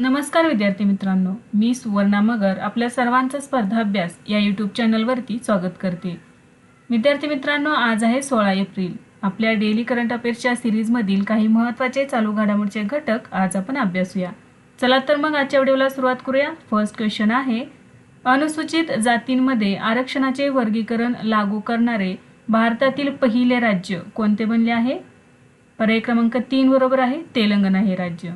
नमस्कार विद्यार्थी मित्रांनो मी सुवर्णा मगर आपल्या सर्वांचा स्पर्धा अभ्यास या यूट्यूब चॅनलवरती स्वागत करते. विद्यार्थी मित्रांनो आज आहे सोळा एप्रिल. आपल्या डेली करंट अफेअर्सच्या सिरीजमधील काही महत्त्वाचे चालू घडामोडीचे घटक आज आपण अभ्यासूया. चला तर मग आजच्या व्हिडिओला सुरुवात करूया. फर्स्ट क्वेश्चन आहे अनुसूचित जातींमध्ये आरक्षणाचे वर्गीकरण लागू करणारे भारतातील पहिले राज्य कोणते बनले आहे? पर्याय क्रमांक तीन बरोबर आहे तेलंगणा हे राज्य.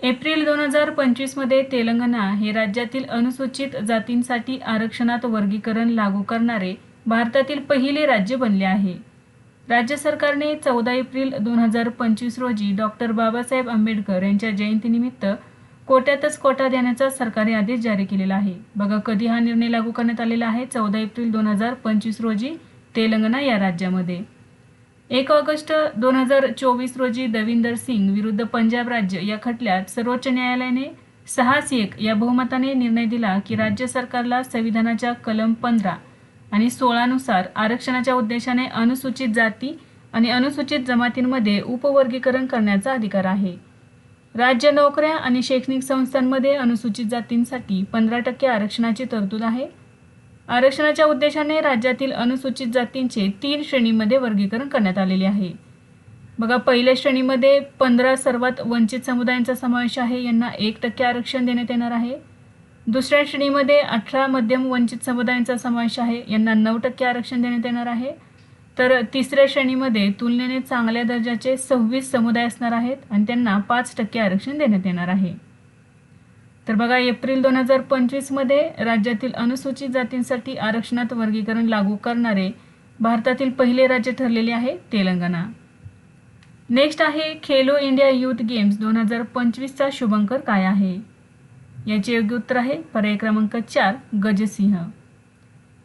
एप्रिल दोन हजार पंचवीसमध्ये तेलंगणा हे राज्यातील अनुसूचित जातींसाठी आरक्षणात वर्गीकरण लागू करणारे भारतातील पहिले राज्य बनले आहे. राज्य सरकारने चौदा एप्रिल दोन हजार पंचवीस रोजी डॉक्टर बाबासाहेब आंबेडकर यांच्या जयंतीनिमित्त कोट्यातच कोटा देण्याचा सरकारी आदेश जारी केलेला आहे. बघा कधी हा निर्णय लागू करण्यात आलेला आहे? चौदा एप्रिल दोन हजार पंचवीस रोजी तेलंगणा या राज्यामध्ये. एक ऑगस्ट दोन हजार चोवीस रोजी दविंदर सिंग विरुद्ध पंजाब राज्य या खटल्यात सर्वोच्च न्यायालयाने सहा एक या बहुमताने निर्णय दिला की राज्य सरकारला संविधानाच्या कलम पंधरा आणि सोळानुसार आरक्षणाच्या उद्देशाने अनुसूचित जाती आणि अनुसूचित जमातींमध्ये उपवर्गीकरण करण्याचा अधिकार आहे. राज्य नोकऱ्या आणि शैक्षणिक संस्थांमध्ये अनुसूचित जातींसाठी पंधरा टक्के आरक्षणाची तरतूद आहे. आरक्षणाच्या उद्देशाने राज्यातील अनुसूचित जातींचे तीन श्रेणीमध्ये वर्गीकरण करण्यात आलेले आहे. बघा पहिल्या श्रेणीमध्ये पंधरा सर्वात वंचित समुदायांचा समावेश आहे यांना एक टक्के आरक्षण देण्यात येणार आहे. दुसऱ्या श्रेणीमध्ये अठरा मध्यम वंचित समुदायांचा समावेश आहे यांना नऊ टक्के आरक्षण देण्यात येणार आहे. तर तिसऱ्या श्रेणीमध्ये तुलनेने चांगल्या दर्जाचे सव्वीस समुदाय असणार आहेत आणि त्यांना पाच टक्के आरक्षण देण्यात येणार आहे. तर बघा एप्रिल दोन हजार पंचवीसमध्ये राज्यातील अनुसूचित जातींसाठी आरक्षणात वर्गीकरण लागू करणारे भारतातील पहिले राज्य ठरलेले आहे तेलंगणा. नेक्स्ट आहे खेलो इंडिया यूथ गेम्स दोन हजार पंचवीसचा शुभंकर काय आहे? याचे योग्य उत्तर आहे पर्याय क्रमांक चार गजसिंह.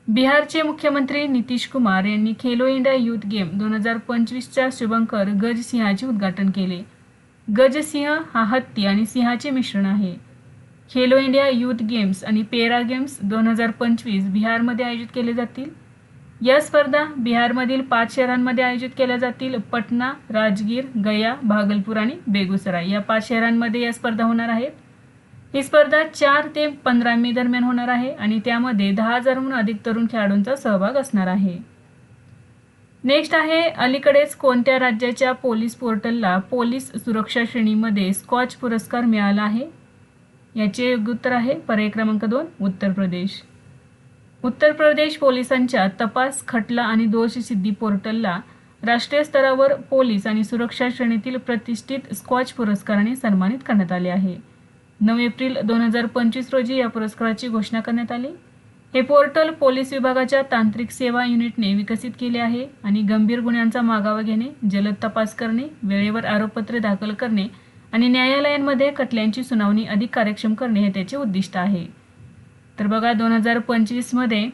बिहारचे मुख्यमंत्री नितीश कुमार यांनी खेलो इंडिया यूथ गेम दोन हजार पंचवीसच्या शुभंकर गजसिंहाचे उद्घाटन केले. गजसिंह हा हत्ती आणि सिंहाचे मिश्रण आहे. खेलो इंडिया यूथ गेम्स आणि पेरा गेम्स दोन हजार पंचवीस बिहारमध्ये आयोजित केले जातील. या स्पर्धा बिहारमधील पाच शहरांमध्ये आयोजित केल्या जातील. पटना राजगीर गया भागलपूर आणि बेगुसराय. या पाच शहरांमध्ये या स्पर्धा होणार आहेत. ही स्पर्धा चार ते पंधरा मे दरम्यान होणार आहे आणि त्यामध्ये दहा हजारहून अधिक तरुण खेळाडूंचा सहभाग असणार आहे. नेक्स्ट आहे अलीकडेच कोणत्या राज्याच्या पोलीस पोर्टलला पोलीस सुरक्षा श्रेणीमध्ये स्कॉच पुरस्कार मिळाला आहे? याचे योग्य उत्तर आहे. पर्याय क्रमांक दोन उत्तर प्रदेश. उत्तर प्रदेश पोलिसांच्या तपास खटला आणि दोषसिद्धी पोर्टलला राष्ट्रीय स्तरावर पोलीस आणि सुरक्षा श्रेणीतील प्रतिष्ठित स्कॉच पुरस्काराने सन्मानित करण्यात आले आहे. नऊ एप्रिल दोन हजार पंचवीस रोजी या पुरस्काराची घोषणा करण्यात आली. हे पोर्टल पोलीस विभागाच्या तांत्रिक सेवा युनिटने विकसित केले आहे आणि गंभीर गुन्ह्यांचा मागावा घेणे जलद तपास करणे वेळेवर आरोपपत्रे दाखल करणे आणि न्यायालयांमध्ये खटल्यांची सुनावणी अधिक कार्यक्षम करणे हे त्याचे उद्दिष्ट आहे. तर बघा दोन हजार पंचवीसमध्ये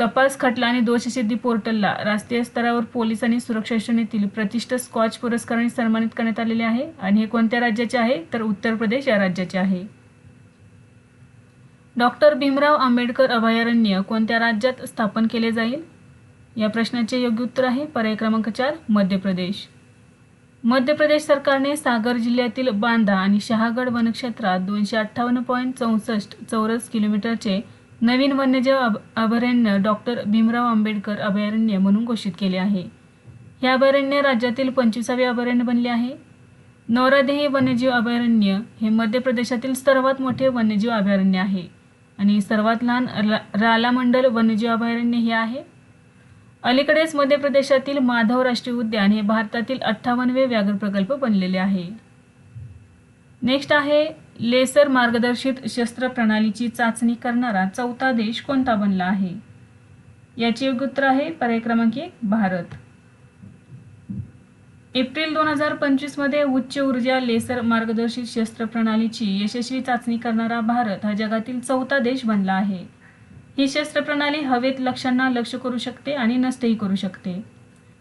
तपास खटला आणि दोषसिद्धी पोर्टलला राष्ट्रीय स्तरावर पोलीस आणि सुरक्षा श्रेणीतील प्रतिष्ठित स्कॉच पुरस्काराने सन्मानित करण्यात आलेले आहे. आणि हे कोणत्या राज्याचे आहे? तर उत्तर प्रदेश या राज्याचे आहे. डॉक्टर भीमराव आंबेडकर अभयारण्य कोणत्या राज्यात स्थापन केले जाईल? या प्रश्नाचे योग्य उत्तर आहे. पर्याय क्रमांक चार मध्य प्रदेश. मध्य प्रदेश सरकारने सागर जिल्ह्यातील बांधा आणि शहागड वनक्षेत्रात दोनशे अठ्ठावन्न पॉईंट चौसष्ट चौरस किलोमीटरचे नवीन वन्यजीव अभ अभयारण्य डॉक्टर भीमराव आंबेडकर अभयारण्य म्हणून घोषित केले आहे. हे अभयारण्य राज्यातील पंचवीसावे अभयारण्य बनले आहे. नौरादेही वन्यजीव अभयारण्य हे मध्य प्रदेशातील सर्वात मोठे वन्यजीव अभयारण्य आहे. आणि सर्वात लहान रा रालामंडल वन्यजीव अभयारण्य हे आहे. अलीकडेच मध्य प्रदेशातील माधव राष्ट्रीय उद्यान हे भारतातील अठ्ठावन्नवे व्याघ्र प्रकल्प बनलेले आहे. नेक्स्ट आहे लेसर मार्गदर्शित शस्त्र प्रणालीची चाचणी करणारा चौथा देश कोणता बनला आहे? याचे योग्य उत्तर आहे पर्याय क्रमांक एक भारत. एप्रिल दोन हजार पंचवीसमध्ये उच्च ऊर्जा लेसर मार्गदर्शित शस्त्र प्रणालीची यशस्वी चाचणी करणारा भारत हा जगातील चौथा देश बनला आहे. ही शस्त्रप्रणाली हवेत लक्ष्यांना लक्ष करू शकते आणि नष्टही करू शकते.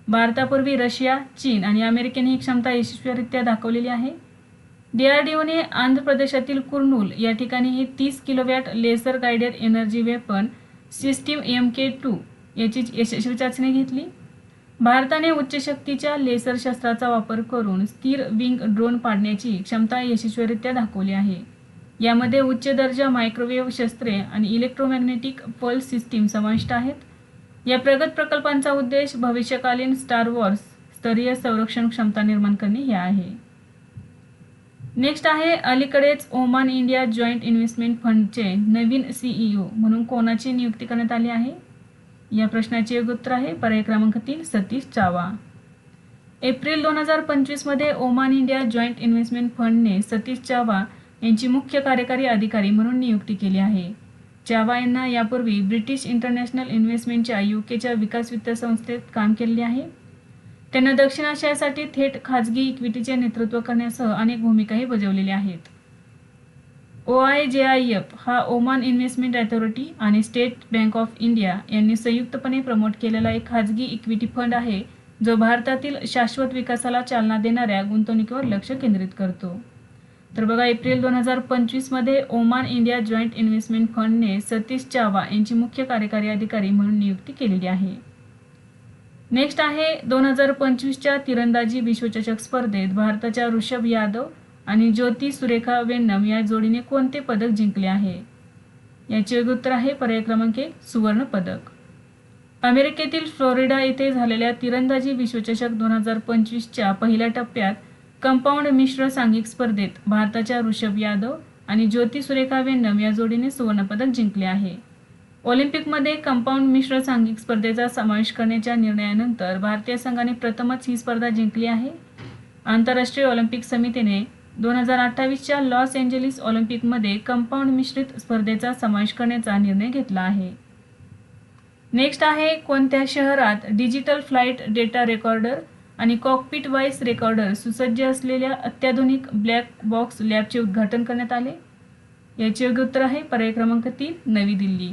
भारतापूर्वी रशिया चीन आणि अमेरिकेने ही क्षमता यशस्वीरित्या दाखवलेली आहे. डीआरडीओने आंध्र प्रदेशातील कुर्नूल या ठिकाणी ही तीस kilowatt laser guided energy weapon system M K two याची यशस्वी चाचणी घेतली. भारताने उच्च शक्तीच्या लेसर शस्त्राचा वापर करून स्थिर विंग ड्रोन पाडण्याची क्षमता यशस्वीरित्या दाखवली आहे. यामध्ये उच्च दर्जा मायक्रोवेव्ह शस्त्रे आणि इलेक्ट्रोमॅग्नेटिक पल्स सिस्टीम समाविष्ट आहेत. या प्रगत प्रकल्पांचा उद्देश भविष्यकालीन स्टार वॉर्स स्तरीय संरक्षण क्षमता निर्माण करणे हे आहे. नेक्स्ट आहे अलीकडेच ओमान इंडिया जॉईंट इन्व्हेस्टमेंट फंडचे नवीन सीईओ म्हणून कोणाची नियुक्ती करण्यात आली आहे? या प्रश्नाचे योग्य उत्तर आहे. पर्याय क्रमांक तीन सतीश चावा. एप्रिल दोन हजार पंचवीसमध्ये ओमान इंडिया जॉईंट इन्व्हेस्टमेंट फंडने सतीश चावा यांची मुख्य कार्यकारी अधिकारी म्हणून नियुक्ती केली आहे. चावा यांना यापूर्वी ब्रिटिश इंटरनॅशनल इन्व्हेस्टमेंटच्या युकेच्या विकास वित्त संस्थेत काम केले आहे. त्यांना दक्षिण आशियासाठी थेट खाजगी इक्विटीचे नेतृत्व करण्यासह अनेक भूमिकाही बजावलेल्या आहेत. O I J I F हा ओमान इन्व्हेस्टमेंट अथॉरिटी आणि स्टेट बँक ऑफ इंडिया यांनी संयुक्तपणे प्रमोट केलेला एक खाजगी इक्विटी फंड आहे जो भारतातील शाश्वत विकासाला चालना देणाऱ्या गुंतवणुकीवर लक्ष केंद्रित करतो. तर बघा एप्रिल दोन हजार पंचवीसमध्ये ओमान इंडिया जॉईंट इन्व्हेस्टमेंट फंडने सतीश चावा यांची मुख्य कार्यकारी अधिकारी म्हणून नियुक्ती केलेली आहे. नेक्स्ट आहे दोन हजार पंचवीसच्या तिरंदाजी विश्वचषक स्पर्धेत भारताच्या ऋषभ यादव आणि ज्योती सुरेखा वेन्नम या जोडीने कोणते पदक जिंकले आहे? याचे योग्य उत्तर आहे पर्याय क्रमांक एक सुवर्ण पदक. अमेरिकेतील फ्लोरिडा येथे झालेल्या तिरंदाजी विश्वचषक दोन हजार पंचवीसच्या पहिल्या टप्प्यात कंपाऊंड मिश्र सांघिक स्पर्धेत भारताच्या ऋषभ यादव आणि ज्योती सुरेखा वेन्नम या जोडीने सुवर्णपदक जिंकले आहे. ऑलिम्पिकमध्ये कंपाऊंड मिश्र सांघिक स्पर्धेचा समावेश करण्याच्या निर्णयानंतर भारतीय संघाने प्रथमच ही स्पर्धा जिंकली आहे. आंतरराष्ट्रीय ऑलिम्पिक समितीने दोन हजार अठ्ठावीसच्या लॉस एंजेलिस ऑलिम्पिकमध्ये कंपाऊंड मिश्रित स्पर्धेचा समावेश करण्याचा निर्णय घेतला आहे. नेक्स्ट आहे कोणत्या शहरात डिजिटल फ्लाईट डेटा रेकॉर्डर आणि कॉकपिट वाईस रेकॉर्डर सुसज्ज असलेल्या अत्याधुनिक ब्लॅक बॉक्स लॅबचे उद्घाटन करण्यात आले. याचे योग्य उत्तर आहे पर्याय क्रमांक तीन नवी दिल्ली.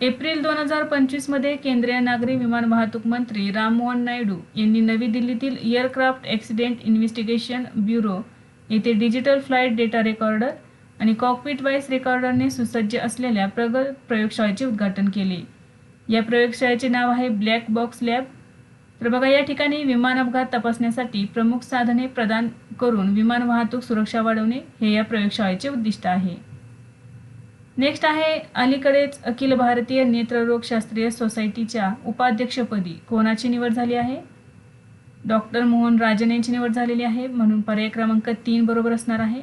एप्रिल दोन हजार पंचवीसमध्ये केंद्रीय नागरी विमान वाहतूक मंत्री राममोहन नायडू यांनी नवी दिल्लीतील एअरक्राफ्ट ॲक्सिडेंट इन्व्हेस्टिगेशन ब्युरो येथे डिजिटल फ्लाईट डेटा रेकॉर्डर आणि कॉकपिट वाईस रेकॉर्डरने सुसज्ज असलेल्या प्रगत प्रयोगशाळेचे उद्घाटन केले. या प्रयोगशाळेचे नाव आहे ब्लॅक बॉक्स लॅब तर बघा या ठिकाणी विमान अपघात तपासण्यासाठी प्रमुख साधने प्रदान करून विमान वाहतूक सुरक्षा वाढवणे हे या प्रयोगशाळेचे उद्दिष्ट आहे. नेक्स्ट आहे अलीकडेच अखिल भारतीय नेत्ररोग शास्त्रीय सोसायटीच्या उपाध्यक्षपदी कोणाची निवड झाली आहे? डॉक्टर मोहन राजन यांची निवड झालेली आहे म्हणून पर्याय क्रमांक तीन बरोबर असणार आहे.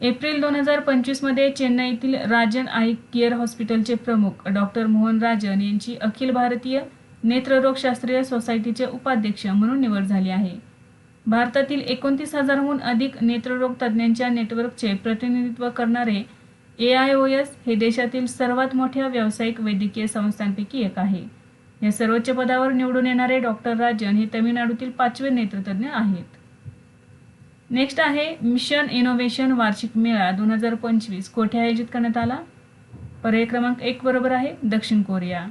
एप्रिल दोन हजार पंचवीसमध्ये चेन्नईतील राजन आई केअर हॉस्पिटलचे प्रमुख डॉक्टर मोहन राजन यांची अखिल भारतीय नेत्ररोगशास्त्रीय सोसायटीचे उपाध्यक्ष म्हणून निवड झाली आहे. भारतातील एकोणतीस हजारहून अधिक नेत्ररोग तज्ज्ञांच्या नेटवर्कचे प्रतिनिधित्व करणारे ए आय ओ एस हे देशातील सर्वात मोठ्या व्यावसायिक वैद्यकीय संस्थांपैकी एक आहे. या सर्वोच्च पदावर निवडून येणारे डॉक्टर राजन हे तमिळनाडूतील पाचवे नेत्रतज्ञ आहेत. नेक्स्ट आहे मिशन इनोव्हेशन वार्षिक मेळा दोन हजार पंचवीस. कोठे आयोजित करण्यात आला? पर्याय क्रमांक एक बरोबर आहे दक्षिण कोरिया.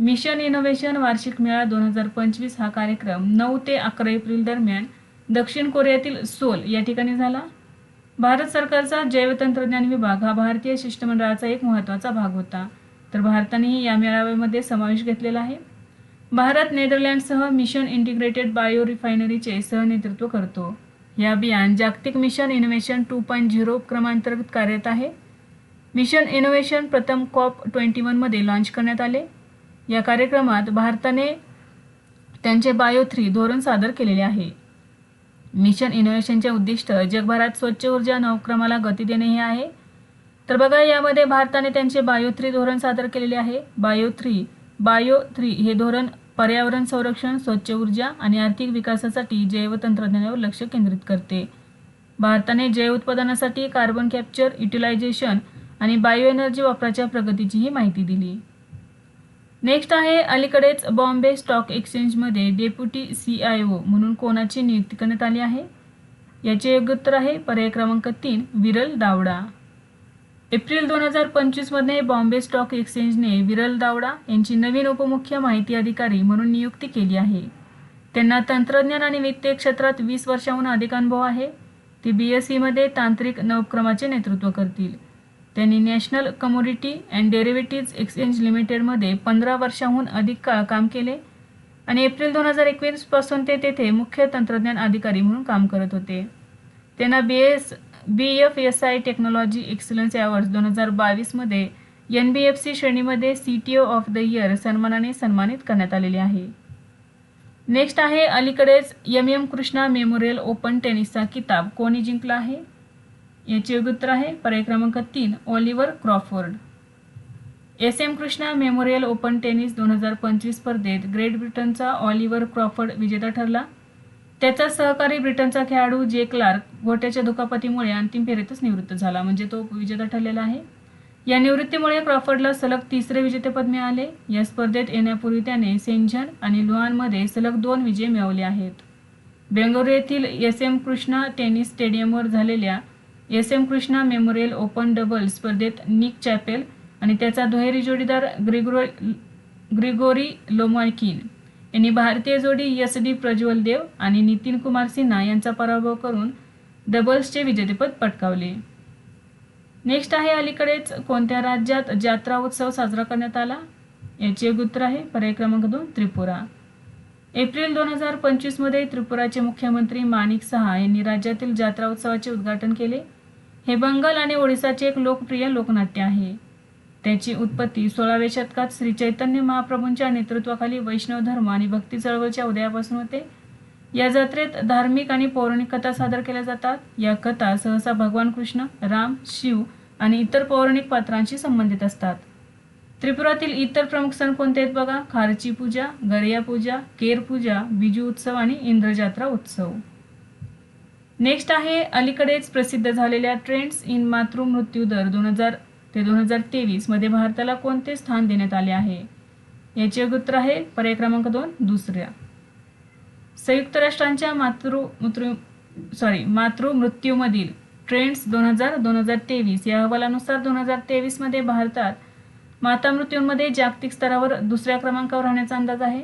मिशन इनोव्हेशन वार्षिक मेळा दोन हजार पंचवीस हा कार्यक्रम नऊ ते अकरा एप्रिल दरम्यान दक्षिण कोरियातील सोल या ठिकाणी झाला. भारत सरकारचा जैवतंत्रज्ञान विभाग हा भारतीय शिष्टमंडळाचा एक महत्त्वाचा भाग होता. तर भारतानेही या मेळाव्यामध्ये समावेश घेतलेला आहे. भारत नेदरलँडसह मिशन इंटिग्रेटेड बायो रिफायनरीचे सहनेतृत्व करतो. हे अभियान जागतिक mission innovation two point zero क्रमांतर्गत कार्यरत आहे. मिशन इनोव्हेशन प्रथम कॉप ट्वेंटी वनमध्ये लॉन्च करण्यात आले. या कार्यक्रमात भारताने त्यांचे बायो थ्री धोरण सादर केलेले आहे. मिशन इनोव्हेशनचे उद्दिष्ट जगभरात स्वच्छ ऊर्जा नवक्रमाला गती देणे हे आहे. तर बघा यामध्ये भारताने त्यांचे बायो थ्री धोरण सादर केलेले आहे. बायो थ्री बायो थ्री हे धोरण पर्यावरण संरक्षण स्वच्छ ऊर्जा आणि आर्थिक विकासासाठी जैवतंत्रज्ञानावर लक्ष केंद्रित करते. भारताने जैव उत्पादनासाठी कार्बन कॅप्चर युटिलायझेशन आणि बायो एनर्जी वापराच्या प्रगतीचीही माहिती दिली. नेक्स्ट आहे अलीकडेच बॉम्बे स्टॉक एक्सचेंजमध्ये डेप्युटी सी आय ओ म्हणून कोणाची नियुक्ती करण्यात आली आहे? याचे योग्य उत्तर आहे पर्याय क्रमांक तीन विरल दावडा. एप्रिल दोन हजार पंचवीसमध्ये बॉम्बे स्टॉक एक्सचेंजने विरल दावडा यांची नवीन उपमुख्य माहिती अधिकारी म्हणून नियुक्ती केली आहे. त्यांना तंत्रज्ञान आणि वित्तीय क्षेत्रात वीस वर्षाहून अधिक अनुभव आहे. ते बी एस सीमध्ये तांत्रिक नवक्रमाचे नेतृत्व करतील. त्यांनी national commodity and derivatives exchange लिमिटेडमध्ये पंधरा वर्षाहून अधिक काळ काम केले आणि एप्रिल दोन हजार एकवीसपासून ते तेथे मुख्य तंत्रज्ञान अधिकारी म्हणून काम करत होते. त्यांना B S B F S I technology excellence awards दोन हजार बावीसमध्ये एन बी एफ सी श्रेणीमध्ये C T O of the year सन्मानाने सन्मानित करण्यात आलेले आहे. नेक्स्ट आहे अलीकडेच M M Krishna memorial open टेनिसचा किताब. कोणी जिंकला आहे? याचे योग्य उत्तर आहे पर्याय क्रमांक तीन Oliver Crawford. S. M. Krishna memorial open tennis दोन हजार पंचवीस स्पर्धेत ग्रेट ब्रिटनचा ऑलिव्हर क्रॉफर्ड विजेता ठरला. त्याचा सहकारी ब्रिटनचा खेळाडू जे. क्लार्क गोट्याच्या दुखापतीमुळे अंतिम फेरीतच निवृत्त झाला म्हणजे तो विजेता ठरलेला आहे. या निवृत्तीमुळे क्रॉफर्डला सलग तिसरे विजेतेपद मिळाले. या स्पर्धेत येण्यापूर्वी त्याने सेंझन आणि लुहानमध्ये सलग दोन विजय मिळवले आहेत. बेंगळुरू येथील एस. एम. कृष्णा टेनिस स्टेडियमवर झालेल्या S M Krishna memorial open double स्पर्धेत निक चॅपेल आणि त्याचा दुहेरी जोडीदार ग्रिगोरी ग्रिगोरी लोमाकिन यांनी भारतीय जोडी एस डी प्रज्वल देव आणि नितीन कुमार सिन्हा यांचा पराभव करून डबल्सचे विजेतेपद पटकावले. नेक्स्ट आहे अलीकडेच कोणत्या राज्यात जात्रा उत्सव साजरा करण्यात आला? याचे एक उत्तर आहे पर्याय क्रमांक दोन त्रिपुरा. एप्रिल दोन हजार पंचवीसमध्ये त्रिपुराचे मुख्यमंत्री माणिक सहा यांनी राज्यातील जात्रा उत्सवाचे उद्घाटन केले. हे बंगाल आणि ओडिसाचे एक लोकप्रिय लोकनाट्य आहे. त्याची उत्पत्ती सोळाव्या शतकात श्री चैतन्य महाप्रभूंच्या नेतृत्वाखाली वैष्णव धर्म आणि भक्ती चळवळीच्या उदयापासून होते. या जत्रेत धार्मिक आणि पौराणिक कथा सादर केल्या जातात. या कथा सहसा भगवान कृष्ण राम शिव आणि इतर पौराणिक पात्रांशी संबंधित असतात. त्रिपुरातील इतर प्रमुख सण कोणते आहेत बघा? खारची पूजा गरिया पूजा केर पूजा बिजू उत्सव आणि इंद्रजात्रा उत्सव. नेक्स्ट आहे अलीकडेच प्रसिद्ध झालेल्या ट्रेंड्स इन मातृ मृत्यू दर दोन हजार ते दोन हजार तेवीसमध्ये भारताला कोणते स्थान देण्यात आले आहे? याचे उत्तर आहे पर्याय क्रमांक दोन दुसऱ्या. संयुक्त राष्ट्रांच्या मातृ मृत्यू सॉरी मातृ मृत्यूमधील ट्रेंड्स दोन हजार दोन हजार तेवीस या अहवालानुसार दोन हजार तेवीसमध्ये भारतात माता मृत्यूंमध्ये जागतिक स्तरावर दुसऱ्या क्रमांकावर राहण्याचा अंदाज आहे.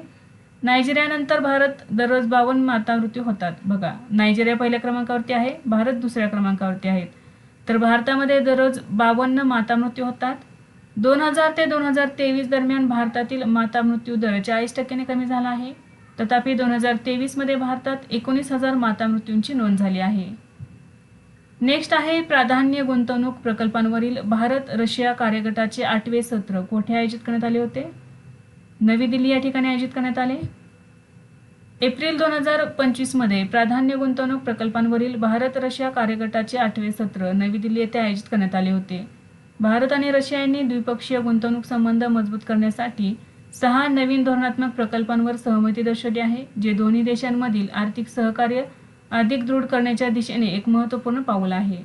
नायजेरियानंतर भारत दररोज बावन्न माता मृत्यू होतात. बघा नायजेरिया पहिल्या क्रमांकावरती आहे भारत दुसऱ्या क्रमांकावरती आहेत. तर भारतामध्ये दररोज बावन्न माता मृत्यू होतात. दोन हजार ते दोन हजार तेवीस दरम्यान भारतातील माता मृत्यू दर चाळीस टक्क्याने कमी झाला आहे. तथापि दोन हजार तेवीसमध्ये भारतात एकोणीस हजार माता मृत्यूंची नोंद झाली आहे. नेक्स्ट आहे प्राधान्य गुंतवणूक प्रकल्पांवरील भारत रशिया कार्यगटाचे आठवे सत्र. कोठे आयोजित करण्यात आले होते? नवी दिल्ली या ठिकाणी आयोजित करण्यात आले? एप्रिल दोन हजार पंचवीसमध्ये प्राधान्य गुंतवणूक प्रकल्पांवरील भारत रशिया कार्यगटाचे आठवे सत्र नवी दिल्ली येथे आयोजित करण्यात आले होते. भारत आणि रशिया यांनी द्विपक्षीय गुंतवणूक संबंध मजबूत करण्यासाठी सहा नवीन धोरणात्मक प्रकल्पांवर सहमती दर्शवली आहे जे दोन्ही देशांमधील आर्थिक सहकार्य अधिक दृढ करण्याच्या दिशेने एक महत्त्वपूर्ण पाऊल आहे.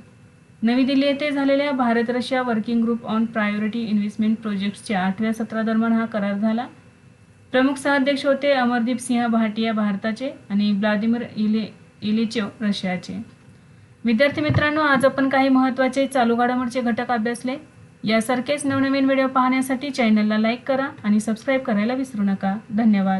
नवी दिल्ली येथे झालेल्या Bharat Russia working group on priority investment प्रोजेक्ट्सच्या आठव्या सत्रादरम्यान हा करार झाला. प्रमुख सहाध्यक्ष होते अमरदीप सिंह भाटिया भारताचे आणि व्लादिमीर इले इलिचेव रशियाचे. विद्यार्थी मित्रांनो आज आपण काही महत्त्वाचे चालू घडामोडीचे घटक अभ्यासले. यासारखेच नवनवीन व्हिडिओ पाहण्यासाठी चॅनलला लाईक करा आणि सबस्क्राईब करायला विसरू नका. धन्यवाद.